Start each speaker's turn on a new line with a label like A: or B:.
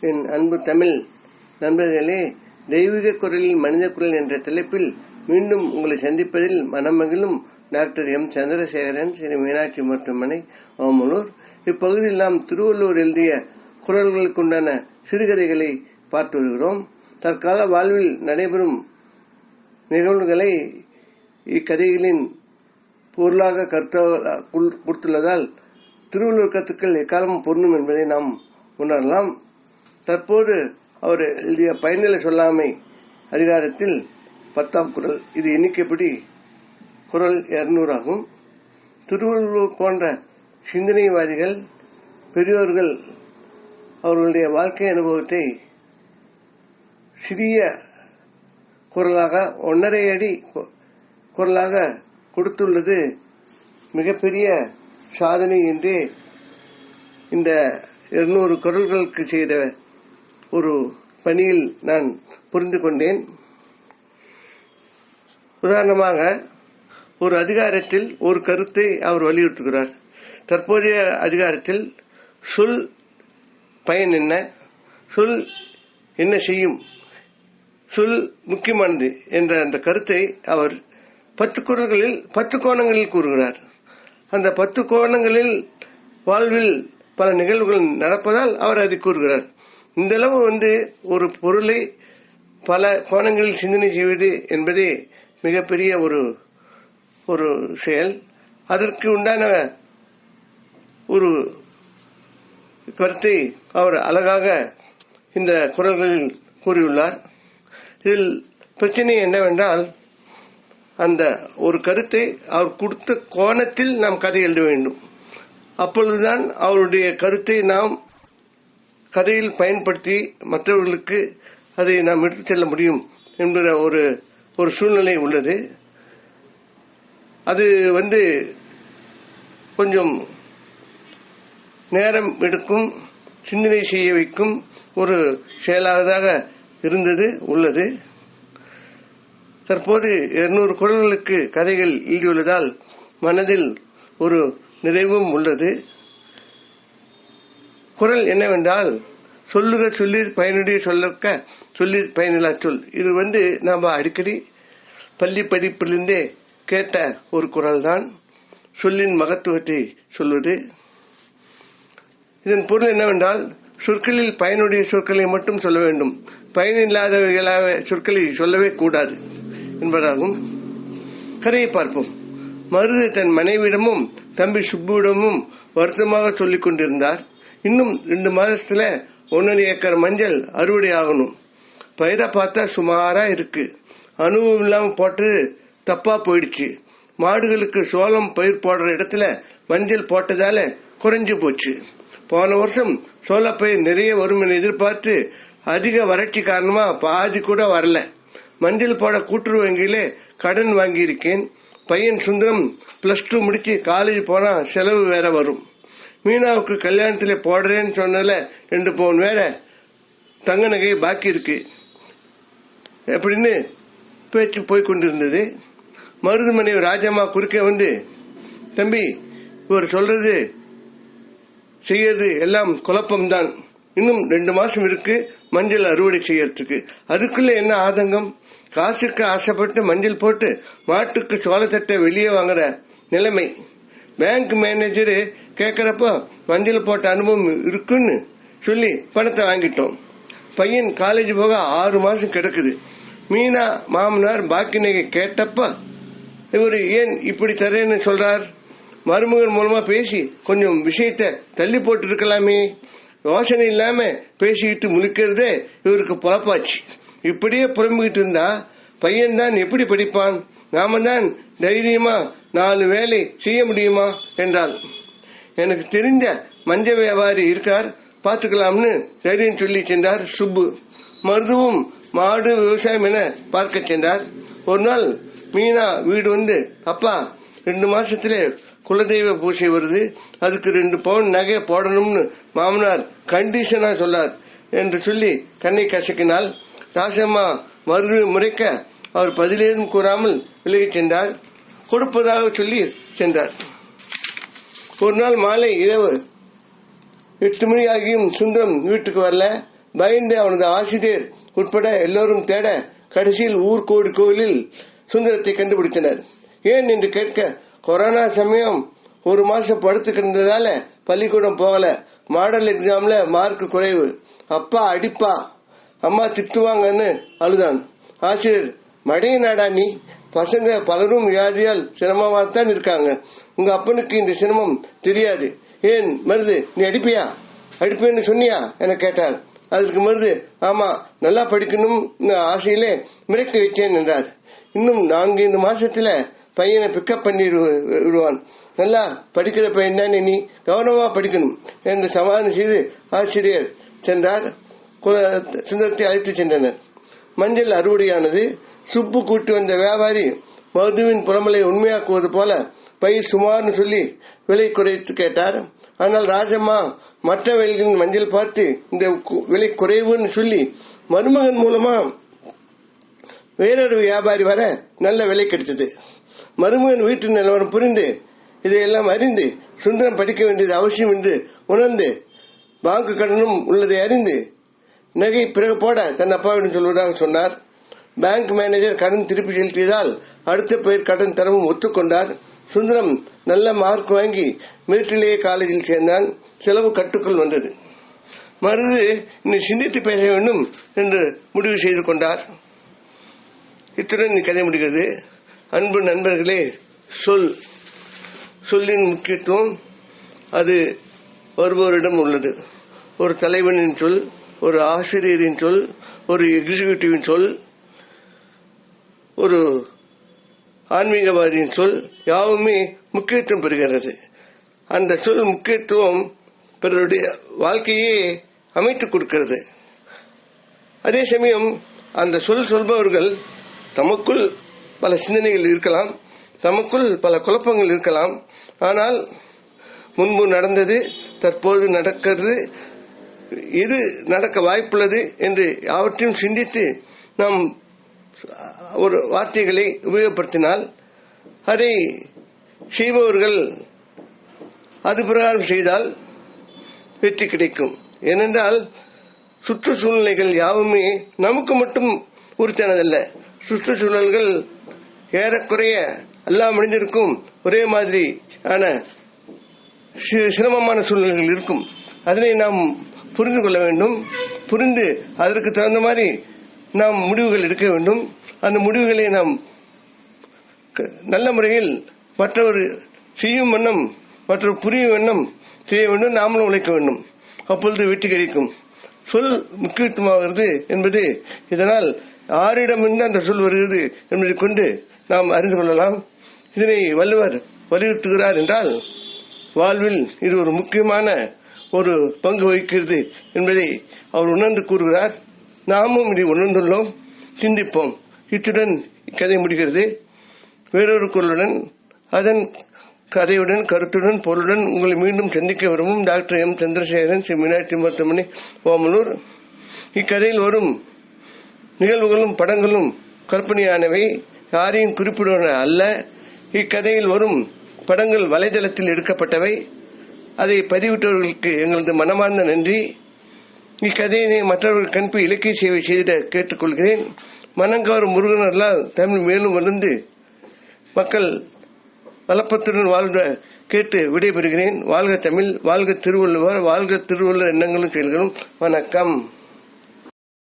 A: என் அன்பு தமிழ் நண்பர்களே தெய்வீக குரலில் மனித குரல் என்ற தலைப்பில் மீண்டும் உங்களை சந்திப்பதில் மனமகிழும் டாக்டர் எம். சந்திரசேகரன் ஸ்ரீ மீனாட்சி மருத்துவமனை ஓமலூர் இப்பகுதியில் நாம் திருவள்ளூர் எழுதிய குரல்களுக்குண்டான சிறுகதைகளை பார்த்து வருகிறோம். தற்கால வாழ்வில் நடைபெறும் நிகழ்வுகளை இக்கதைகளின் பொருளாக கருத்த கொடுத்துள்ளதால் திருவள்ளுவர் கருத்துக்கள் எக்காலமும் பொருந்தும் என்பதை நாம் உணரலாம். தற்போது அவர் எழுதிய பயனிலை சொல்லாமை அதிகாரத்தில் பத்தாம் குரல். இது எண்ணிக்கைப்படி குரல் இருநூறு ஆகும். திருவள்ளுவர் போன்ற சிந்தனைவாதிகள் பெரியோர்கள் அவர்களுடைய வாழ்க்கை அனுபவத்தை சிறிய குரலாக ஒன்றரை அடி குரலாக கொடுத்துள்ளது. மிகப்பெரிய சாதனை என்று இந்த இருநூறு குரல்களுக்கு செய்த ஒரு பணியில் நான் புரிந்து கொண்டேன். உதாரணமாக ஒரு அதிகாரத்தில் ஒரு கருத்தை அவர் வலியுறுத்துகிறார். தற்போதைய அதிகாரத்தில் சொல் பயன் என்ன? சொல் என்ன செய்யும்? சொல் முக்கியமானது என்ற அந்த கருத்தை அவர் பத்து குரல்களில் பத்து கோணங்களில் கூறுகிறார். அந்த பத்து கோணங்களில் வாழ்வில் பல நிகழ்வுகள் நடப்பதால் அவர் அதை கூறுகிறார். இந்த அளவு வந்து ஒரு பொருளை பல கோணங்களில் சிந்தனை செய்வது என்பதே மிகப்பெரிய ஒரு ஒரு செயல். அதற்கு உண்டான ஒரு கருத்தை அவர் அழகாக இந்த குரல்களில் கூறியுள்ளார். இதில் பிரச்சனை என்னவென்றால் அந்த ஒரு கருத்தை அவர் கொடுத்த கோணத்தில் நாம் கதை எழுத வேண்டும். அப்பொழுதுதான் அவருடைய கருத்தை நாம் கதையில் பயன்படுத்தி மற்றவர்களுக்கு அதை நாம் எடுத்துச் செல்ல முடியும் என்கிற ஒரு ஒரு சூழ்நிலை உள்ளது. அது வந்து கொஞ்சம் நேரம் எடுக்கும் சிந்தனை செய்ய வைக்கும் ஒரு செயலாக இருந்தது உள்ளது. தற்போது இருநூறு குரல்களுக்கு கதைகள் எழுதியுள்ளதால் மனதில் ஒரு நிறைவும் உள்ளது. குரல் என்னவென்றால் சொல்லுக சொல்லி பயனுடைய சொல்லக்க சொல்லி பயனில்லா சொல். இது வந்து நாம் அடிக்கடி பள்ளி படிப்பிலிருந்தே கேட்ட ஒரு குரல் தான் சொல்லின் மகத்துவத்தை சொல்வது. இதன் பொருள் என்னவென்றால் சொற்களில் பயனுடைய சொற்களை மட்டும் சொல்ல வேண்டும். பயனில்லாதவைகளாக சொற்களை சொல்லவே கூடாது என்பதாகும். கதையை பார்ப்போம். மருது தன் மனைவிடமும் தம்பி சுப்புவிடமும் வருத்தமாக சொல்லிக் கொண்டிருந்தார் இன்னும் ரெண்டு மாதத்துல ஒன்னரை ஏக்கர் மஞ்சள் அறுவடை ஆகணும். பயிரை பார்த்தா சுமாரா இருக்கு. அனுபவம் இல்லாம போட்டு தப்பா போயிடுச்சு. மாடுகளுக்கு சோளம் பயிர் போடுற இடத்துல மஞ்சள் போட்டதால குறைஞ்சு போச்சு. போன வருஷம் சோள பயிர் நிறைய வரும் என எதிர்பார்த்து அதிக வறட்சி காரணமா பாதி கூட வரல. மஞ்சள் போட கூட்டுறவு வங்கியிலே கடன் வாங்கியிருக்கேன். பையன் சுந்தரம் பிளஸ் டூ முடிச்சு காலேஜ் போனா செலவு வேற வரும். மீனாவுக்கு கல்யாணத்துல போடுறேன்னு சொன்னதுல ரெண்டு பவுன் வேற. தங்க நகை பாக்கி இருக்கு. எப்படின்னு பேச்சு போய் கொண்டிருந்தது. மருதுமனை ராஜம்மா குறுக்கே வந்து தம்பி இவர் சொல்றது செய்யறது எல்லாம் குழப்பம்தான். இன்னும் ரெண்டு மாசம் இருக்கு மஞ்சள் அறுவடை செய்யறதுக்கு. அதுக்குள்ள என்ன ஆதங்கம்? காசுக்கு ஆசைப்பட்டு மஞ்சள் போட்டு மாட்டுக்கு சோளத்தட்டை வெளியே வாங்குற நிலைமை. பேங்க் மேனேஜரு கேக்குறப்ப மஞ்சள் போட்ட அனுபவம் இருக்குன்னு சொல்லி பணத்தை வாங்கிட்டோம். பையன் காலேஜ் போக ஆறு மாசம் கிடக்குது. மீனா மாமனார் பாக்கி நகை கேட்டப்ப இவர் ஏன் இப்படி தரேன்னு சொல்றார்? மருமகன் மூலமா பேசி கொஞ்சம் விஷயத்த தள்ளி போட்டு இருக்கலாமே யோசனை இல்லாம பேசிக்கிட்டு முழிக்கிறதே இவருக்கு பொழப்பாச்சு. இப்படியே புறம்பிக்கிட்டு இருந்தா பையன் தான் எப்படி படிப்பான்? நாம தான் தைரியமா நாலு வேலை செய்ய முடியுமா? என்றால் எனக்கு தெரிஞ்ச மஞ்ச வியாபாரி இருக்கார். பார்த்துக்கலாம்னு தைரியம் சொல்லி சென்றார் சுப்பு. மருதுவும் மாடு விவசாயம் என பார்க்க சென்றார். ஒரு நாள் மீனா வீடு வந்து அப்பா ரெண்டு மாசத்துல குலதெய்வ பூஜை வருது. அதுக்கு ரெண்டு பவுன் நகை போடணும்னு மாமனார் கண்டிஷனா சொல்லார் என்று சொல்லி கண்ணை கசக்கினால் ராசம்மா மருது முறைக்க அவர் பதிலேதும் கூறாமல் விலகிச் சென்றார். கொடுப்பதாக சொல்லி சென்றார். ஒரு நாள் மாலை இரவு எட்டு மணி ஆகியும் சுந்தரம் வீட்டுக்கு வரல. பயந்து அவனது ஆசிரியர் உட்பட எல்லோரும் தேட கடைசியில் ஊர்கோடு கோவிலில் சுந்தரத்தை கண்டுபிடித்தனர். ஏன் என்று கேட்க கொரோனா சமயம் ஒரு மாசம் படுத்து கிடந்ததால பள்ளிக்கூடம் போகல. மாடல் எக்ஸாம்ல மார்க் குறைவு. அப்பா அடிப்பா. அம்மா திட்டுவாங்கன்னு அழுதான். ஆசிரியர் மடைய நாடா நீ? பசங்க பலரும் வியாதியால் சிரமமாகத்தான் இருக்காங்க. உங்க அப்பனுக்கு இந்த சிரமம் தெரியாது. ஏன்? மருது நீ அடிப்பியா? அடிப்பேன்னு சொன்னியா? என கேட்டார். அதற்கு மருது ஆமா நல்லா படிக்கணும் ஆசையிலே மிரட்டி வைத்தேன் என்றார். இன்னும் நான்கு ஐந்து மாசத்துல பையனை பிக்கப் பண்ணி விடுவான். நல்லா படிக்கிற பையன் தானே நீ? கவனமா படிக்கணும் என்று சமாதானம் செய்து ஆசிரியர் சென்றார். கு- சுந்தரத்தை அழைத்து சென்றனர். மஞ்சள் அறுவடையானது சுப்பு கூட்டி வந்த வியாபாரி மருதுவின் புறமலை உண்மையாக்குவது போல பயிர் சுமார்னு சொல்லி விலை குறைத்து கேட்டார். ஆனால் ராஜம்மா மற்ற வயல்களின் மஞ்சள் பார்த்து இந்த கு- விலை குறைவுன்னு சொல்லி மருமகன் மூலமா வேறொரு வியாபாரி வர நல்ல விலை கிடைத்தது. மருமகன் வீட்டு நிலவரம் புரிந்து இதையெல்லாம் அறிந்து சுந்தரம் படிக்க வேண்டியது அவசியம் என்று உணர்ந்து பாங்கு கடனும் உள்ளதை அறிந்து நகை பிறகு போட தன் அப்பாவிடம் சொல்வதாக சொன்னார். பேங்க் மேனேஜர் கடன் திருப்பி செலுத்தியதால் அடுத்த பயிர் கடன் தரவும் ஒத்துக்கொண்டார். சுந்தரம் நல்ல மார்க் வாங்கி மிலிட்டரிலேயே காலேஜில் சேர்ந்தான். செலவு கட்டுக்குள் வந்தது. மருது இன்னும் சிந்தித்து பேச வேண்டும் என்று முடிவு செய்து கொண்டார். இத்துடன் கதை முடிகிறது. அன்பு நண்பர்களே சொல். சொல்லின் முக்கியத்துவம் அது வருபவரிடம் உள்ளது. ஒரு தலைவனின் சொல் ஒரு ஆசிரியரின் சொல் ஒரு எக்ஸிகியூட்டிவின் சொல் ஒரு ஆன்மீகவாதியின் சொல் யாவுமே முக்கியத்துவம் பெறுகிறது. அந்த சொல் முக்கியத்துவம் பிறருடைய வாழ்க்கையே அமைத்துக் கொடுக்கிறது. அதே சமயம் அந்த சொல் சொல்பவர்கள் தமக்குள் பல சிந்தனைகள் இருக்கலாம் தமக்குள் பல குழப்பங்கள் இருக்கலாம். ஆனால் முன்பு நடந்தது தற்போது நடக்கிறது இது நடக்க வாய்ப்புள்ளது என்று யாவற்றையும் சிந்தித்து நாம் ஒரு வார்த்தைகளை உபயோகப்படுத்தினால் அதை செய்பவர்கள் அது பிரகாரம் செய்தால் வெற்றி கிடைக்கும். ஏனென்றால் சுற்றுச்சூழ்நிலைகள் யாவுமே நமக்கு மட்டும் உறுத்தானதல்ல சுற்றுச்சூழல்கள் ஏறக்குறைய எல்லா மனிதருக்கும் ஒரே மாதிரி ஆன சிரமமான சூழ்நிலைகள் இருக்கும். அதனை நாம் புரிந்து கொள்ள வேண்டும். புரிந்து அதற்கு தகுந்த மாதிரி நாம் முடிவுகள் எடுக்க வேண்டும். அந்த முடிவுகளை நாம் க- நல்ல முறையில் மற்றவர் செய்யும் வண்ணம் மற்றவர் புரியும் வண்ணம் செய்ய வேண்டும். நாமளும் உழைக்க வேண்டும். அப்பொழுது வெற்றி கிடைக்கும். சொல் முக்கியத்துவமாகிறது என்பது இதனால் யாரிடமிருந்து அந்த சொல் வருகிறது என்பதை கொண்டு நாம் அறிந்து கொள்ளலாம். இதனை வள்ளுவர் வலியுறுத்துகிறார் என்றால் வாழ்வில் இது ஒரு முக்கியமான ஒரு பங்கு வகிக்கிறது என்பதை அவர் உணர்ந்து கூறுகிறார். நாமும் இதை உணர்ந்துள்ளோம் சிந்திப்போம். இத்துடன் இக்கதை முடிகிறது. வேறொரு குரலுடன் அதன் கதையுடன் கருத்துடன் பொருளுடன் உங்களை மீண்டும் சந்திக்க விரும்பும் டாக்டர் எம். சந்திரசேகரன் ஸ்ரீ மீனாட்சி மருத்துவமனை ஓமலூர் இக்கதையில் வரும் நிகழ்வுகளும் படங்களும் கற்பனையானவை. யாரையும் குறிப்பிடுவன அல்ல. இக்கதையில் வரும் படங்கள் வலைதளத்தில் எடுக்கப்பட்டவை. அதை பதிவிட்டவர்களுக்கு எங்களது மனமார்ந்த நன்றி. இக்கதையினை மற்றவர்கள் கண்பு இலக்கிய சேவை செய்திட கேட்டுக்கொள்கிறேன். மனங்கவரும் முருகனெல்லாம் தமிழ் மேலும் வளர்ந்து மக்கள் வளப்பத்துடன் வாழ்ந்த கேட்டு விடைபெறுகிறேன். வாழ்க தமிழ் வாழ்க திருவள்ளுவர் வாழ்க திருவள்ளுவர் எண்ணங்களும் செயல்களும். வணக்கம்.